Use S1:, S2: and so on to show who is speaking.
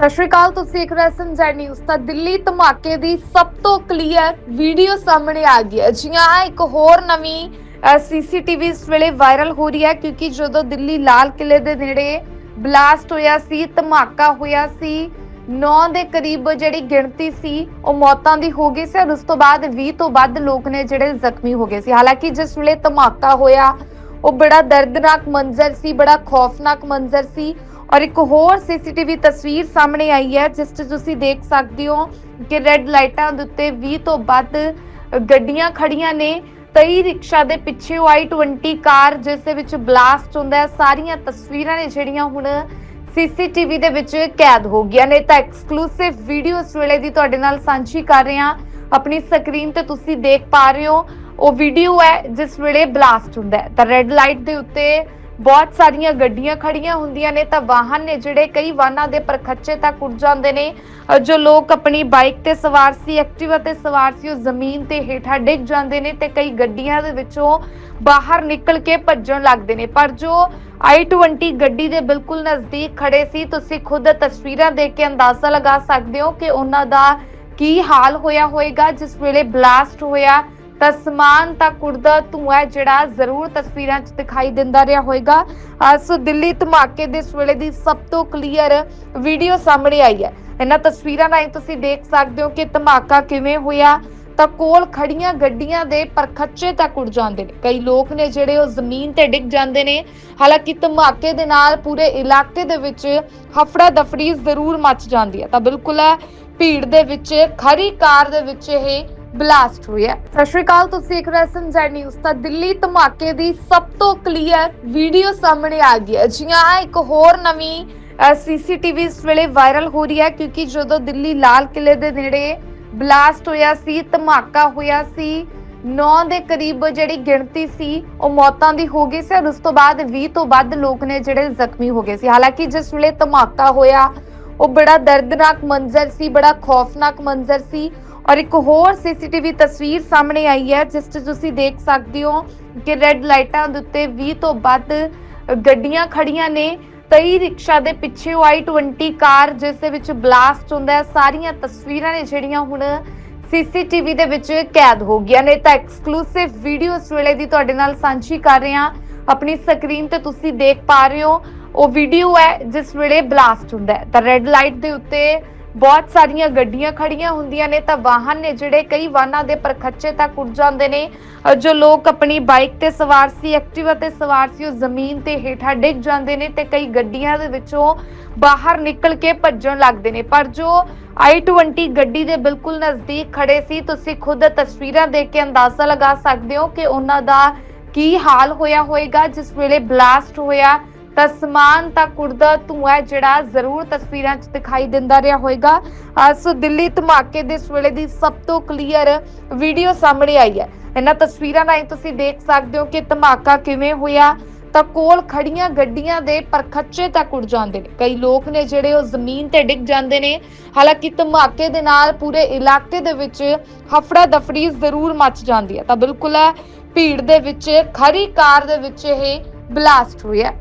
S1: ਸਤਿ ਸ਼੍ਰੀ ਅਕਾਲ, ਤੁਸੀਂ ਦੇਖ ਰਹੇ ਹੋ ਸੰਜੈ ਨਿਊਜ਼ ਤਾਂ ਦਿੱਲੀ ਧਮਾਕੇ ਦੀ ਸਭ ਤੋਂ ਕਲੀਅਰ ਵੀਡੀਓ ਸਾਹਮਣੇ ਆ ਗਈ ਹੈ। ਜੀ ਹਾਂ, ਇੱਕ ਹੋਰ ਨਵੀਂ ਸੀਸੀਟੀਵੀ ਇਸ ਵੇਲੇ ਵਾਇਰਲ ਹੋ ਰਹੀ ਹੈ, ਕਿਉਂਕਿ ਜਦੋਂ ਦਿੱਲੀ ਲਾਲ ਕਿਲੇ ਦੇ ਨੇੜੇ ਬਲਾਸਟ ਹੋਇਆ ਸੀ, ਧਮਾਕਾ ਹੋਇਆ ਸੀ 9 ਦੇ ਕਰੀਬ ਜਿਹੜੀ ਗਿਣਤੀ ਸੀ, ਉਹ ਮੌਤਾਂ ਦੀ ਹੋ ਗਈ ਸੀ ਔਰ ਉਸ ਤੋਂ ਬਾਅਦ 20 ਤੋਂ ਵੱਧ ਲੋਕ ਨੇ ਜਿਹੜੇ ਜ਼ਖਮੀ ਹੋ ਗਏ ਸੀ। ਹਾਲਾਂਕਿ ਜਿਸ ਵੇਲੇ ਧਮਾਕਾ ਹੋਇਆ, ਉਹ ਬੜਾ ਦਰਦਨਾਕ ਮੰਜ਼ਰ ਸੀ, ਬੜਾ ਖੌਫਨਾਕ ਮੰਜ਼ਰ ਸੀ ਔਰ ਇੱਕ ਹੋਰ ਸੀਸੀਟੀਵੀ ਤਸਵੀਰ ਸਾਹਮਣੇ ਆਈ ਹੈ, ਜਿਸ 'ਚ ਤੁਸੀਂ ਦੇਖ ਸਕਦੇ ਹੋ ਕਿ ਰੈੱਡ ਲਾਈਟਾਂ ਦੇ ਉੱਤੇ 20 ਤੋਂ ਵੱਧ ਗੱਡੀਆਂ ਖੜੀਆਂ ਨੇ। ਕਈ ਰਿਕਸ਼ਾ ਦੇ ਪਿੱਛੇ ਉਹ i20 ਕਾਰ, ਜਿਸ ਦੇ ਵਿੱਚ ਬਲਾਸਟ ਹੁੰਦਾ ਹੈ। ਸਾਰੀਆਂ ਤਸਵੀਰਾਂ ਨੇ ਜਿਹੜੀਆਂ ਹੁਣ ਸੀਸੀਟੀਵੀ ਦੇ ਵਿੱਚ ਕੈਦ ਹੋ ਗਈਆਂ ਨੇ। ਤਾਂ ਐਕਸਕਲੂਸਿਵ ਵੀਡੀਓ ਇਸ ਵੇਲੇ ਦੀ ਤੁਹਾਡੇ ਨਾਲ ਸਾਂਝੀ ਕਰ ਰਹੇ ਹਾਂ। ਆਪਣੀ ਸਕਰੀਨ ਤੇ ਤੁਸੀਂ ਦੇਖ ਪਾ ਰਹੇ ਹੋ। ਉਹ ਵੀਡੀਓ ਹੈ, ਜਿਸ ਵੇਲੇ ਬਲਾਸਟ ਹੁੰਦਾ ਹੈ। ਤਾਂ ਰੈੱਡ ਲਾਈਟ ਦੇ ਉੱਤੇ ਬਹੁਤ ਸਾਰੀਆਂ ਗੱਡੀਆਂ ਖੜੀਆਂ ਹੁੰਦੀਆਂ ਨੇ ਤਾਂ ਵਾਹਨ ਨੇ ਜਿਹੜੇ ਕਈ ਵਾਹਨਾਂ ਦੇ ਪਰਖੱਚੇ ਤੱਕ ਉੱਡ ਜਾਂਦੇ ਨੇ। ਜੋ ਲੋਕ ਆਪਣੀ ਬਾਈਕ ਤੇ ਸਵਾਰ ਸੀ, ਐਕਟਿਵਾ ਤੇ ਸਵਾਰ ਸੀ, ਉਹ ਜ਼ਮੀਨ ਤੇ ਹੇਠਾਂ ਡਿੱਗ ਜਾਂਦੇ ਨੇ ਤੇ ਕਈ ਗੱਡੀਆਂ ਦੇ ਵਿੱਚੋਂ ਬਾਹਰ ਨਿਕਲ ਕੇ ਭੱਜਣ ਲੱਗਦੇ ਨੇ। ਪਰ ਜੋ i20 ਗੱਡੀ ਦੇ ਬਿਲਕੁਲ ਨਜ਼ਦੀਕ ਖੜੇ ਸੀ, ਤੁਸੀਂ ਖੁਦ ਤਸਵੀਰਾਂ ਦੇਖ ਕੇ ਅੰਦਾਜ਼ਾ ਲਗਾ ਸਕਦੇ ਹੋ ਕਿ ਉਹਨਾਂ ਦਾ ਕੀ ਹਾਲ ਹੋਇਆ ਹੋਵੇਗਾ ਜਿਸ ਵੇਲੇ ਬਲਾਸਟ ਹੋਇਆ ਤਾਂ ਸਮਾਨ ਤਾਂ ਕੁੜਦਾ ਧੂੰਆਂ ਜਿਹੜਾ ਜ਼ਰੂਰ ਤਸਵੀਰਾਂ 'ਚ ਦਿਖਾਈ ਦਿੰਦਾ ਰਿਹਾ ਹੋਵੇਗਾ ਸੋ ਦਿੱਲੀ ਧਮਾਕੇ ਦੇ ਵੇਲੇ ਦੀ ਸਭ ਤੋਂ ਕਲੀਅਰ ਵੀਡੀਓ ਸਾਹਮਣੇ ਆਈ ਹੈ। ਇਹਨਾਂ ਤਸਵੀਰਾਂ ਰਾਹੀਂ ਤੁਸੀਂ ਦੇਖ ਸਕਦੇ ਹੋ ਕਿ ਧਮਾਕਾ ਕਿਵੇਂ ਹੋਇਆ। ਤਾਂ ਕੋਲ ਖੜੀਆਂ ਗੱਡੀਆਂ ਦੇ ਪਰਖੱਚੇ ਤੱਕ ਉੱਡ ਜਾਂਦੇ ਨੇ। ਕਈ ਲੋਕ ਨੇ ਜਿਹੜੇ ਉਹ ਜ਼ਮੀਨ ਤੇ ਡਿੱਗ ਜਾਂਦੇ ਨੇ। ਹਾਲਾਂਕਿ ਧਮਾਕੇ ਦੇ ਨਾਲ ਪੂਰੇ ਇਲਾਕੇ ਦੇ ਵਿੱਚ ਹਫੜਾ ਦਫੜੀ ਜ਼ਰੂਰ ਮਚ ਜਾਂਦੀ ਹੈ। ਤਾਂ ਬਿਲਕੁਲ ਭੀੜ ਦੇ ਵਿੱਚ, ਖਰੀ ਕਾਰ ਦੇ ਵਿੱਚ ਇਹ ਬਲਾਸਟ ਹੋਇਆ ਸਤਿ ਸ਼੍ਰੀ ਅਕਾਲ, ਤੁਸੀਂ ਦੇਖ ਰਹੇ ਹੋ ਨਿਊਜ਼। ਤਾਂ ਦਿੱਲੀ ਧਮਾਕੇ ਦੀ ਸਭ ਤੋਂ ਕਲੀਅਰ ਵੀਡੀਓ ਸਾਹਮਣੇ ਆ ਗਈ ਹੈ। ਜੀ ਇੱਕ ਹੋਰ ਨਵੀਂ ਸੀਸੀਟੀਵੀ ਇਸ ਵੇਲੇ ਵਾਇਰਲ ਹੋ ਰਹੀ ਹੈ ਕਿਉਂਕਿ ਜਦੋਂ ਦਿੱਲੀ ਲਾਲ ਕਿਲੇ ਦੇ ਨੇੜੇ ਬਲਾਸਟ ਹੋਇਆ ਸੀ, ਧਮਾਕਾ ਹੋਇਆ ਸੀ 9 ਦੇ ਕਰੀਬ ਜਿਹੜੀ ਗਿਣਤੀ ਸੀ, ਉਹ ਮੌਤਾਂ ਦੀ ਹੋ ਗਈ ਸੀ ਔਰ ਉਸ ਤੋਂ ਬਾਅਦ 20 ਤੋਂ ਵੱਧ ਲੋਕ ਨੇ ਜਿਹੜੇ ਜ਼ਖਮੀ ਹੋ ਗਏ ਸੀ। ਹਾਲਾਂਕਿ ਜਿਸ ਵੇਲੇ ਧਮਾਕਾ ਹੋਇਆ, ਉਹ ਬੜਾ ਦਰਦਨਾਕ ਮੰਜ਼ਰ ਸੀ, ਬੜਾ ਖੌਫਨਾਕ ਮੰਜ਼ਰ ਸੀ ਔਰ ਇੱਕ ਹੋਰ ਸੀਸੀਟੀਵੀ ਤਸਵੀਰ ਸਾਹਮਣੇ ਆਈ ਹੈ, ਜਿਸ 'ਚ ਤੁਸੀਂ ਦੇਖ ਸਕਦੇ ਹੋ ਕਿ ਰੈੱਡ ਲਾਈਟਾਂ ਦੇ ਉੱਤੇ 20 ਤੋਂ ਵੱਧ ਗੱਡੀਆਂ ਖੜੀਆਂ ਨੇ। ਕਈ ਰਿਕਸ਼ਾ ਦੇ ਪਿੱਛੇ ਉਹ i20 ਕਾਰ, ਜਿਸ ਦੇ ਵਿੱਚ ਬਲਾਸਟ ਹੁੰਦਾ ਹੈ। ਸਾਰੀਆਂ ਤਸਵੀਰਾਂ ਨੇ ਜਿਹੜੀਆਂ ਹੁਣ ਸੀਸੀਟੀਵੀ ਦੇ ਵਿੱਚ ਕੈਦ ਹੋ ਗਈਆਂ ਨੇ। ਤਾਂ ਐਕਸਕਲੂਸਿਵ ਵੀਡੀਓ ਇਸ ਵੇਲੇ ਦੀ ਤੁਹਾਡੇ ਨਾਲ ਸਾਂਝੀ ਕਰ ਰਹੇ ਹਾਂ। ਆਪਣੀ ਸਕਰੀਨ ਤੇ ਤੁਸੀਂ ਦੇਖ ਪਾ ਰਹੇ ਹੋ। ਉਹ ਵੀਡੀਓ ਹੈ, ਜਿਸ ਵੇਲੇ ਬਲਾਸਟ ਹੁੰਦਾ ਹੈ। ਤਾਂ ਰੈੱਡ ਲਾਈਟ ਦੇ ਉੱਤੇ ਬਹੁਤ ਸਾਰੀਆਂ ਗੱਡੀਆਂ ਖੜੀਆਂ ਹੁੰਦੀਆਂ ਨੇ ਤਾਂ ਵਾਹਨ ਨੇ ਜਿਹੜੇ ਕਈ ਵਾਹਨਾਂ ਦੇ ਪਰਖੱਚੇ ਤੱਕ ਉੱਡ ਜਾਂਦੇ ਨੇ। ਜੋ ਲੋਕ ਆਪਣੀ ਬਾਈਕ ਤੇ ਸਵਾਰ ਸੀ, ਐਕਟਿਵਾ ਤੇ ਸਵਾਰ ਸੀ, ਉਹ ਜ਼ਮੀਨ ਤੇ ਹੇਠਾਂ ਡਿੱਗ ਜਾਂਦੇ ਨੇ ਤੇ ਕਈ ਗੱਡੀਆਂ ਦੇ ਵਿੱਚੋਂ ਬਾਹਰ ਨਿਕਲ ਕੇ ਭੱਜਣ ਲੱਗਦੇ ਨੇ। ਪਰ ਜੋ i20 ਗੱਡੀ ਦੇ ਬਿਲਕੁਲ ਨਜ਼ਦੀਕ ਖੜੇ ਸੀ, ਤੁਸੀਂ ਖੁਦ ਤਸਵੀਰਾਂ ਦੇਖ ਕੇ ਅੰਦਾਜ਼ਾ ਲਗਾ ਸਕਦੇ ਹੋ ਕਿ ਉਹਨਾਂ ਦਾ ਕੀ ਹਾਲ ਹੋਇਆ ਹੋਵੇਗਾ ਜਿਸ ਵੇਲੇ ਬਲਾਸਟ ਹੋਇਆ ਤਾਂ ਸਮਾਨ ਤਾਂ ਕੁੜਦਾ ਧੂੰਆਂ ਜਿਹੜਾ ਜ਼ਰੂਰ ਤਸਵੀਰਾਂ 'ਚ ਦਿਖਾਈ ਦਿੰਦਾ ਰਿਹਾ ਹੋਵੇਗਾ ਅਹ ਸੋ ਦਿੱਲੀ ਧਮਾਕੇ ਦੇ ਇਸ ਵੇਲੇ ਦੀ ਸਭ ਤੋਂ ਕਲੀਅਰ ਵੀਡੀਓ ਸਾਹਮਣੇ ਆਈ ਹੈ। ਇਹਨਾਂ ਤਸਵੀਰਾਂ ਰਾਹੀਂ ਤੁਸੀਂ ਦੇਖ ਸਕਦੇ ਹੋ ਕਿ ਧਮਾਕਾ ਕਿਵੇਂ ਹੋਇਆ। ਤਾਂ ਕੋਲ ਖੜੀਆਂ ਗੱਡੀਆਂ ਦੇ ਪਰਖੱਚੇ ਤੱਕ ਉੱਡ ਜਾਂਦੇ ਨੇ। ਕਈ ਲੋਕ ਨੇ ਜਿਹੜੇ ਉਹ ਜ਼ਮੀਨ ਤੇ ਡਿੱਗ ਜਾਂਦੇ ਨੇ। ਹਾਲਾਂਕਿ ਧਮਾਕੇ ਦੇ ਨਾਲ ਪੂਰੇ ਇਲਾਕੇ ਦੇ ਵਿੱਚ ਹਫੜਾ ਦਫੜੀ ਜ਼ਰੂਰ ਮਚ ਜਾਂਦੀ ਹੈ। ਤਾਂ ਬਿਲਕੁਲ ਭੀੜ ਦੇ ਵਿੱਚ ਖਰੀ ਕਾਰ ਦੇ ਵਿੱਚ ਇਹ ਬਲਾਸਟ ਹੋਇਆ।